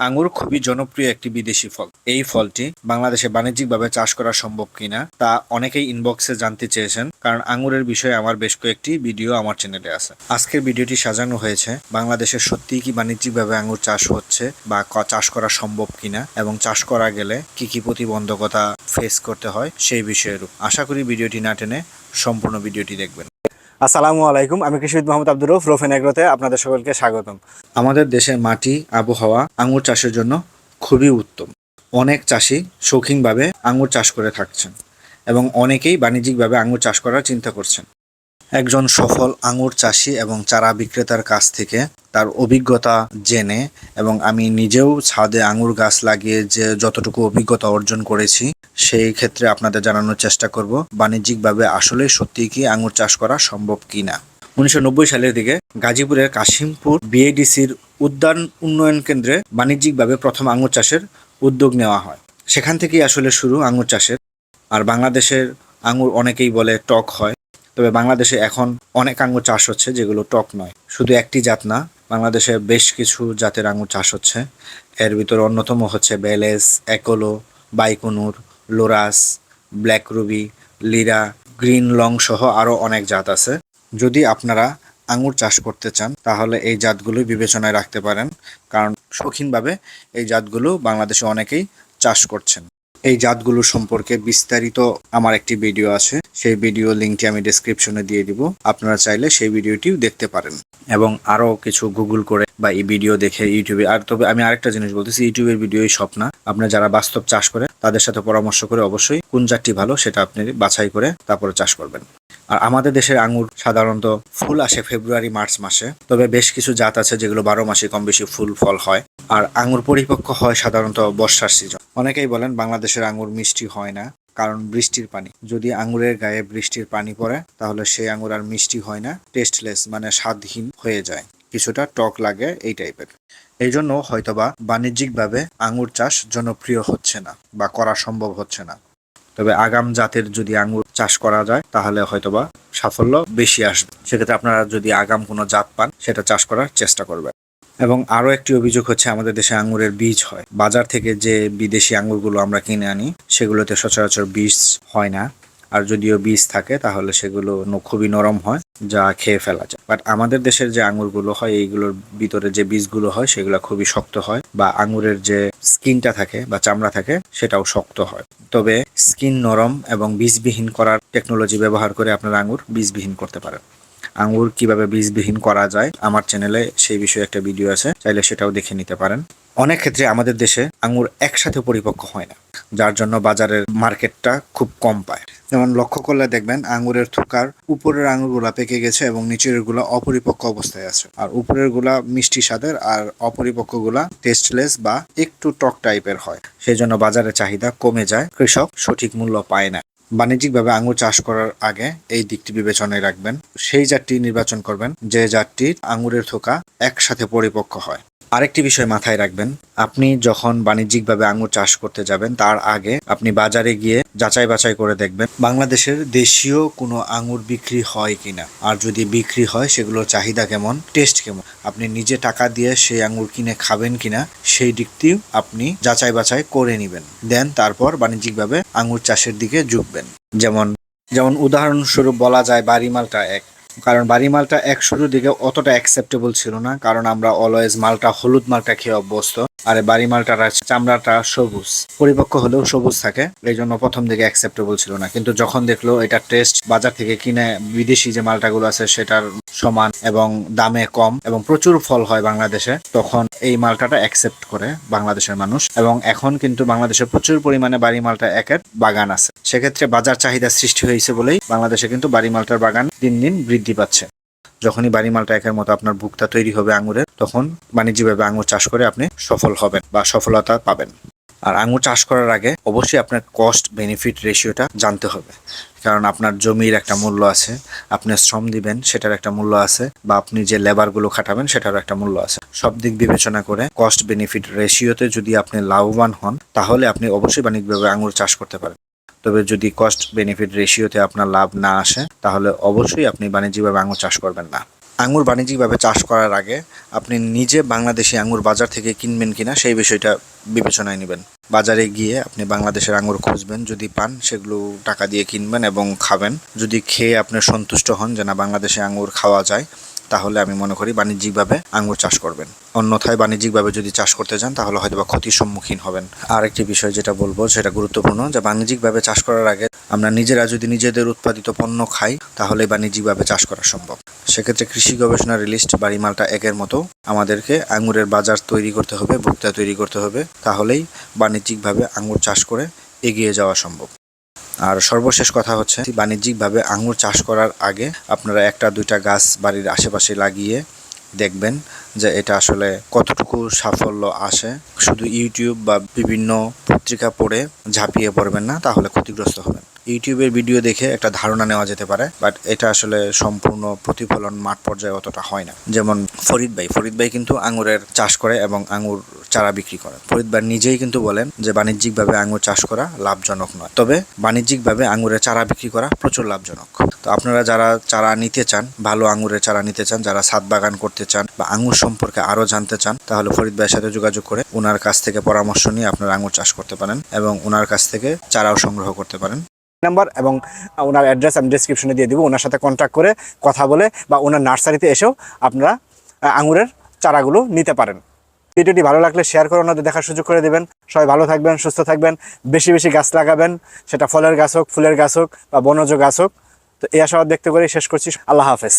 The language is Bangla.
আঙ্গুর খুবই জনপ্রিয় একটি বিদেশি ফল। এই ফলটি বাংলাদেশে বাণিজ্যিকভাবে চাষ করা সম্ভব কিনা তা অনেকেই ইনবক্সে জানতে চেয়েছেন, কারণ আঙ্গুরের বিষয়ে আমার বেশ কয়েকটি ভিডিও আমার চ্যানেলে আছে। আজকের ভিডিওটি সাজানো হয়েছে, বাংলাদেশে সত্যিই কি বাণিজ্যিকভাবে আঙ্গুর চাষ হচ্ছে বা চাষ করা সম্ভব কিনা এবং চাষ করা গেলে কি কি প্রতিবন্ধকতা ফেস করতে হয় সেই বিষয়ের। আশা করি ভিডিওটি না টেনে সম্পূর্ণ ভিডিওটি দেখবেন। আসসালামু আলাইকুম, আমি কৃষিবিদ মোহাম্মদ আব্দুর রফ রোফেন এগ্রোতে আপনাদের সকলকে স্বাগতম। আমাদের দেশের মাটি, আবহাওয়া আঙুর চাষের জন্য খুবই উত্তম। অনেক চাষি শৌখিনভাবে আঙুর চাষ করে থাকছেন এবং অনেকেই বাণিজ্যিকভাবে আঙুর চাষ করার চিন্তা করছেন। একজন সফল আঙ্গুর চাষি এবং চারা বিক্রেতার কাছ থেকে তার অভিজ্ঞতা জেনে এবং আমি নিজেও ছাদে আঙ্গুর গাছ লাগিয়ে যে যতটুকু অভিজ্ঞতা অর্জন করেছি, সেই ক্ষেত্রে আপনাদের জানানোর চেষ্টা করব বাণিজ্যিকভাবে আসলে সত্যিই কি আঙ্গুর চাষ করা সম্ভব কিনা। উনিশশো নব্বই সালের দিকে গাজীপুরের কাশিমপুর বিএডিসির উদ্যান উন্নয়ন কেন্দ্রে বাণিজ্যিকভাবে প্রথম আঙুর চাষের উদ্যোগ নেওয়া হয়। সেখান থেকেই আসলে শুরু আঙুর চাষের। আর বাংলাদেশের আঙুর অনেকেই বলে টক হয়। তবে বাংলাদেশে এখন অনেক আঙুর চাষ হচ্ছে, যেগুলো টক নয়। শুধু একটি জাত না, বাংলাদেশে বেশ কিছু জাতের আঙুর চাষ হচ্ছে। এর ভিতরে অন্যতম হচ্ছে বেলেস, একোলো, বাইকুনুর, লোরাস, ব্ল্যাক রুবি, লিরা, গ্রিন লং সহ আরও অনেক জাত আছে। যদি আপনারা আঙুর চাষ করতে চান, তাহলে এই জাতগুলো বিবেচনায় রাখতে পারেন। কারণ শৌখিনভাবে এই জাতগুলো বাংলাদেশে অনেকেই চাষ করছেন। এই জাতগুলো সম্পর্কে বিস্তারিত আমার একটি ভিডিও আছে। সেই ভিডিও লিঙ্কটি আমি ডিসক্রিপশনে দিয়ে দিব। আপনারা চাইলে সেই ভিডিওটিও দেখতে পারেন। এবং আরও কিছু গুগল করে বা এই ভিডিও দেখে ইউটিউবে আর তবে আমি আরেকটা জিনিস বলতেছি ইউটিউবের ভিডিওই সব না। আপনার যারা বাস্তব চাষ করে, তাদের সাথে পরামর্শ করে অবশ্যই কোন জাতটি ভালো সেটা আপনি বাছাই করে তারপরে চাষ করবেন। আর আমাদের দেশের আঙ্গুর সাধারণত ফুল আসে ফেব্রুয়ারি, মার্চ মাসে। তবে বেশ কিছু জাত আছে যেগুলো বারো মাসে কম বেশি ফুল, ফল হয়। আর আঙ্গুর পরিপক্ক হয় সাধারণত বর্ষার সিজন অনেকেই বলেন বাংলাদেশের আঙ্গুর মিষ্টি হয় না, কারণ বৃষ্টির পানি। যদি আঙ্গুরের গায়ে বৃষ্টির পানি পড়ে, তাহলে সেই আঙ্গুর আর মিষ্টি হয় না টেস্টলেস মানে স্বাদহীন হয়ে যায়। কিছুটা টক লাগে এই টাইপের এই জন্য হয়তোবা বাণিজ্যিকভাবে আঙ্গুর চাষ জনপ্রিয় হচ্ছে না, বা করা সম্ভব হচ্ছে না। তবে আগাম জাতের যদি আঙ্গুর চাষ করা যায়, তাহলে হয়তোবা সাফল্য বেশি আসবে। সেক্ষেত্রে আপনারা যদি আগাম কোনো জাত পান, সেটা চাষ করার চেষ্টা করবেন। এবং আরও একটি অভিযোগ হচ্ছে, আমাদের দেশে আঙুরের বীজ হয়। বাজার থেকে যে বিদেশি আঙুরগুলো আমরা কিনে আনি, সেগুলোতে সচরাচর বীজ হয় না। আর যদিও বীজ থাকে, তাহলে সেগুলো খুবই নরম হয়, যা খেয়ে ফেলা যায়। বাট আমাদের দেশের যে আঙ্গুরগুলো হয়, এইগুলোর ভিতরে যে বীজগুলো হয়, সেগুলো খুবই শক্ত হয়, বা আঙ্গুরের যে স্কিনটা থাকে বা চামড়া থাকে, সেটাও শক্ত হয়। তবে স্কিন নরম এবং বীজবিহীন করার টেকনোলজি ব্যবহার করে আপনারা আঙ্গুর বীজবিহীন করতে পারেন। আঙ্গুর কীভাবে বীজবিহীন করা যায়, আমার চ্যানেলে সেই বিষয়ে একটা ভিডিও আছে, চাইলে সেটাও দেখে নিতে পারেন। অনেক ক্ষেত্রে আমাদের দেশে আঙ্গুর একসাথে পরিপক্ক হয় না, যার জন্য বাজারের মার্কেটটা খুব কম পায়। যেমন লক্ষ্য করলে দেখবেন আঙ্গুরের থুকার উপরের আঙ্গুরগুলা পেকে গেছে এবং নিচেরগুলা অপরিপক্ক অবস্থায় আছে। আর উপরেরগুলা মিষ্টি স্বাদের আর অপরিপক্কগুলা টেস্টলেস বা একটু টক টাইপের হয়। সেই জন্য বাজারে চাহিদা কমে যায়, কৃষক সঠিক মূল্য পায় না। বাণিজ্যিকভাবে আঙ্গুর চাষ করার আগে এই দিকটি বিবেচনায় রাখবেন। সেই জাতটি নির্বাচন করবেন, যে জাতটির আঙুরের থোকা একসাথে পরিপক্ক হয়। আরেকটি বিষয় মাথায় রাখবেন, আপনি যখন বাণিজ্যিকভাবে আঙ্গুর চাষ করতে যাবেন, তার আগে আপনি বাজারে গিয়ে যাচাই বাছাই করে দেখবেন বাংলাদেশের দেশীয় কোনো আঙ্গুর বিক্রি হয় কিনা। আর যদি বিক্রি হয়, সেগুলোর চাহিদা কেমন টেস্ট কেমন, আপনি নিজে টাকা দিয়ে সেই আঙ্গুর কিনে খাবেন কিনা, সেই দিকটিও আপনি যাচাই বাছাই করে নেবেন। দেন তারপর বাণিজ্যিকভাবে আঙ্গুর চাষের দিকে ঝুঁকবেন। যেমন যেমন উদাহরণস্বরূপ বলা যায় বাড়ি মালটা এক। কারণ বাড়ি মালটা এক শুরুর দিকে অতটা অ্যাকসেপ্টেবল ছিল না, কারণ আমরা অলওয়েজ মালটা, হলুদ মালটা খেয়ে অভ্যস্ত। আর বাড়ি মালটার চামড়াটা সবুজ, পরিপক্ক হলেও সবুজ থাকে, এই জন্য প্রথম দিকে অ্যাকসেপ্টেবল ছিল না। কিন্তু যখন দেখল এটা টেস্ট বাজার থেকে কিনে বিদেশি যে মালটাগুলো আছে সেটার সমান এবং দামে কম এবং প্রচুর ফল হয় বাংলাদেশে, তখন এই মালটাটা অ্যাকসেপ্ট করে বাংলাদেশের মানুষ। এবং এখন কিন্তু বাংলাদেশে প্রচুর পরিমাণে বাড়ি মালটা একের বাগান আছে। সেক্ষেত্রে বাজার চাহিদা সৃষ্টি হয়েছে বলেই বাংলাদেশে কিন্তু বাড়ি মালটার বাগান দিন দিন বৃদ্ধি পাচ্ছে। যখনই বাড়ি মালটা একের মতো আপনার ভুক্তা তৈরি হবে আঙুরের তখন বাণিজ্যিকভাবে আঙুর চাষ করে আপনি সফল হবেন বা সফলতা পাবেন। আর আঙুর চাষ করার আগে অবশ্যই আপনার কস্ট বেনিফিট রেশিওটা জানতে হবে। কারণ আপনার জমির একটা মূল্য আছে, আপনি শ্রম দিবেন, সেটার একটা মূল্য আছে, বা আপনি যে লেবারগুলো খাটাবেন, সেটারও একটা মূল্য আছে। সব দিক বিবেচনা করে কস্ট বেনিফিট রেশিওতে যদি আপনি লাভবান হন, তাহলে আপনি অবশ্যই বাণিজ্যিকভাবে আঙুর চাষ করতে পারেন তবে যদি কস্ট বেনিফিট রেশিওতে আপনার লাভ না আসে, তাহলে অবশ্যই আপনি বাণিজ্যিকভাবে আঙুর চাষ করবেন না। আঙুর বাণিজ্যিকভাবে চাষ করার আগে আপনি নিজে বাংলাদেশি আঙুর বাজার থেকে কিনবেন কিনা সেই বিষয়টা বিবেচনায় নেবেন। বাজারে গিয়ে আপনি বাংলাদেশের আঙুর খুঁজবেন, যদি পান সেগুলো টাকা দিয়ে কিনবেন এবং খাবেন। যদি খেয়ে আপনি সন্তুষ্ট হন যে না, বাংলাদেশে আঙুর খাওয়া যায় তাহলে আমি মনে করি বাণিজ্যিকভাবে আঙ্গুর চাষ করবেন। অন্যথায় বাণিজ্যিকভাবে যদি চাষ করতে যান, তাহলে হয়তো বা ক্ষতির সম্মুখীন হবেন। আর একটি বিষয় যেটা বলব, সেটা গুরুত্বপূর্ণ, যে বাণিজ্যিকভাবে চাষ করার আগে আমরা নিজেরা যদি নিজেদের উৎপাদিত পণ্য খাই তাহলে বাণিজ্যিকভাবে চাষ করা সম্ভব। সেক্ষেত্রে কৃষি গবেষণা রিলিস্ট বাড়ি মালটা একের মতো, আমাদেরকে আঙুরের বাজার তৈরি করতে হবে, ভুক্তা তৈরি করতে হবে, তাহলেই বাণিজ্যিকভাবে আঙুর চাষ করে এগিয়ে যাওয়া সম্ভব। আর সর্বশেষ কথা হচ্ছে, বাণিজ্যিকভাবে আঙুর চাষ করার আগে আপনারা একটা দুইটা গাছ বাড়ির আশেপাশে লাগিয়ে দেখবেন যে এটা আসলে কতটুকু সাফল্য আসে। শুধু ইউটিউব বা বিভিন্ন পত্রিকা পড়ে ঝাঁপিয়ে পড়বেন না, তাহলে ক্ষতিগ্রস্ত হবেন। ইউটিউবের ভিডিও দেখে একটা ধারণা নেওয়া যেতে পারে বাট এটা আসলে সম্পূর্ণ প্রতিফলন মাঠ পর্যায়ে অতটা হয় না। যেমন ফরিদ ভাই ফরিদ ভাই কিন্তু আঙুরের চাষ করে এবং আঙুর চারা বিক্রি করে। ফরিদ ভাই নিজেই কিন্তু বলেন যে, বাণিজ্যিকভাবে আঙুর চাষ করা লাভজনক নয়। তবে বাণিজ্যিকভাবে আঙুরের চারা বিক্রি করা প্রচুর লাভজনক। তো আপনারা যারা চারা নিতে চান, ভালো আঙুরের চারা নিতে চান, যারা সাত বাগান করতে চান বা আঙুর সম্পর্কে আরও জানতে চান, তাহলে ফরিদ ভাইয়ের সাথে যোগাযোগ করে ওনার কাছ থেকে পরামর্শ নিয়ে আপনারা আঙুর চাষ করতে পারেন এবং ওনার কাছ থেকে চারাও সংগ্রহ করতে পারেন। নাম্বার এবং ওনার অ্যাড্রেস আমি ডিসক্রিপশনে দিয়ে দিব। ওনার সাথে কন্ট্যাক্ট করে কথা বলে বা ওনার নার্সারিতে এসেও আপনারা আঙুরের চারাগুলো নিতে পারেন। ভিডিওটি ভালো লাগলে শেয়ার করে ওনাদের দেখার সুযোগ করে দেবেন। সবাই ভালো থাকবেন, সুস্থ থাকবেন, বেশি বেশি গাছ লাগাবেন। সেটা ফলের গাছ হোক, ফুলের গাছ হোক বা বনজ গাছ হোক। তো এই আশাবাদ দেখতে করে শেষ করছি। আল্লাহ হাফেজ।